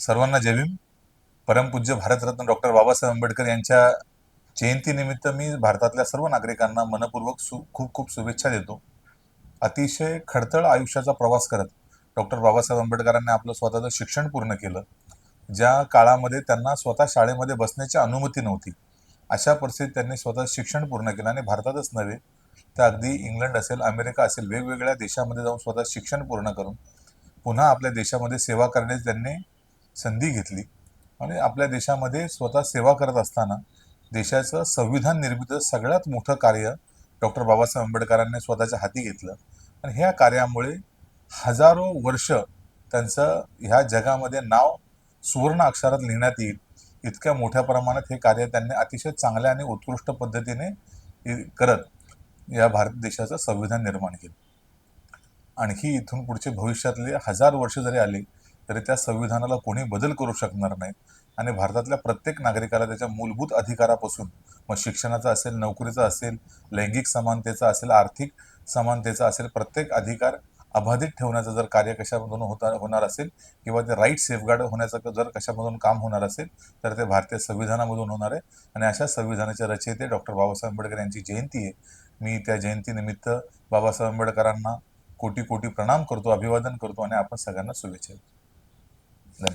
सर्वांना जय परमपूज्य भारतरत्न डॉक्टर बाबासाहेब आंबेडकर यांच्या जयंतीनिमित्त मी भारतातल्या सर्व नागरिकांना मनपूर्वक सु खूप खूप शुभेच्छा देतो. अतिशय खडतळ आयुष्याचा प्रवास करत डॉक्टर बाबासाहेब आंबेडकरांनी आपलं स्वतःचं शिक्षण पूर्ण केलं. ज्या काळामध्ये त्यांना स्वतः शाळेमध्ये बसण्याची अनुमती नव्हती अशा परिस्थितीत त्यांनी स्वतः शिक्षण पूर्ण केलं आणि भारतातच नव्हे तर अगदी इंग्लंड असेल अमेरिका असेल वेगवेगळ्या देशामध्ये जाऊन स्वतः शिक्षण पूर्ण करून पुन्हा आपल्या देशामध्ये सेवा करण्याची त्यांनी संधी घेतली. आणि आपल्या देशामध्ये स्वतः सेवा करत असताना देशाचं संविधान निर्मित सगळ्यात मोठं कार्य डॉक्टर बाबासाहेब आंबेडकरांनी स्वतःच्या हाती घेतलं. आणि ह्या कार्यामुळे हजारो वर्ष त्यांचं ह्या जगामध्ये नाव सुवर्ण अक्षरात लिहिण्यात येईल. इतक्या मोठ्या प्रमाणात हे कार्य त्यांनी अतिशय चांगल्या आणि उत्कृष्ट पद्धतीने करत या भारत देशाचं संविधान निर्माण केलं. आणखी इथून पुढचे भविष्यातले हजार वर्ष जरी आले तरी त्या संविधानाला कोणी बदल करू शकणार नाही आणि भारतातल्या प्रत्येक नागरिकाला त्याच्या मूलभूत अधिकारापासून मग शिक्षणाचा असेल नोकरीचा असेल लैंगिक समानतेचा असेल आर्थिक समानतेचा असेल प्रत्येक अधिकार अबाधित ठेवण्याचं जर कार्य कशामधून होता होणार असेल किंवा ते राईट सेफगार्ड होण्याचं जर कशामधून काम होणार असेल तर ते भारतीय संविधानामधून होणार आहे. आणि अशा संविधानाचे रचयिते डॉक्टर बाबासाहेब आंबेडकर यांची जयंती आहे. मी त्या जयंतीनिमित्त बाबासाहेब आंबेडकरांना कोटी कोटी प्रणाम करतो अभिवादन करतो आणि आपण सगळ्यांना शुभेच्छा देतो. 来